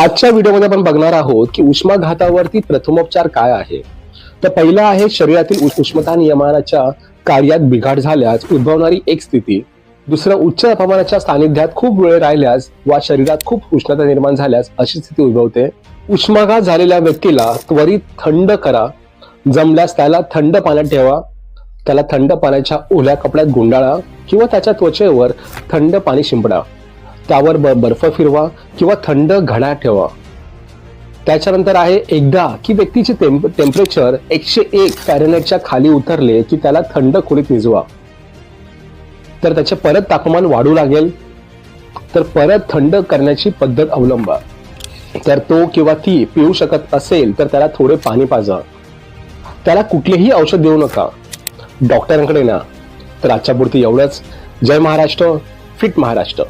आजच्या व्हिडिओमध्ये आपण बघणार आहोत की उष्माघातावरती प्रथमोपचार काय आहे. तर पहिला आहे शरीरातील उष्मता नियमानाच्या नियमनाच्या कार्यात बिघाड झाल्यास उद्भवणारी एक स्थिती. दुसरं उच्च तापमानाच्या सानिध्यात खूप वेळ राहिल्यास वा शरीरात खूप उष्णता निर्माण झाल्यास अशी स्थिती उद्भवते. उष्माघात झालेल्या व्यक्तीला त्वरित थंड करा. जमल्यास त्याला थंड पाण्यात ठेवा. त्याला थंड पाण्याच्या ओल्या कपड्यात गुंडाळा किंवा त्याच्या त्वचेवर थंड पाणी शिंपडा. त्यावर ब- बर्फ फिरवा किंवा थंड घडा ठेवा. त्याच्यानंतर आहे एकदा की व्यक्तीचे टेम्प टेम्परेचर एकशे एक फॅरेनेटच्या खाली उतरले की त्याला थंड खोलीत निजवा. तर त्याचे परत तापमान वाढू लागेल. तर परत थंड करण्याची पद्धत अवलंबा. तर तो किंवा ती पिऊ शकत असेल तर त्याला थोडे पाणी पाजा. त्याला कुठलेही औषध देऊ नका. डॉक्टरांकडे ना. तर आजच्या पुरती एवढंच. जय महाराष्ट्र. फिट महाराष्ट्र.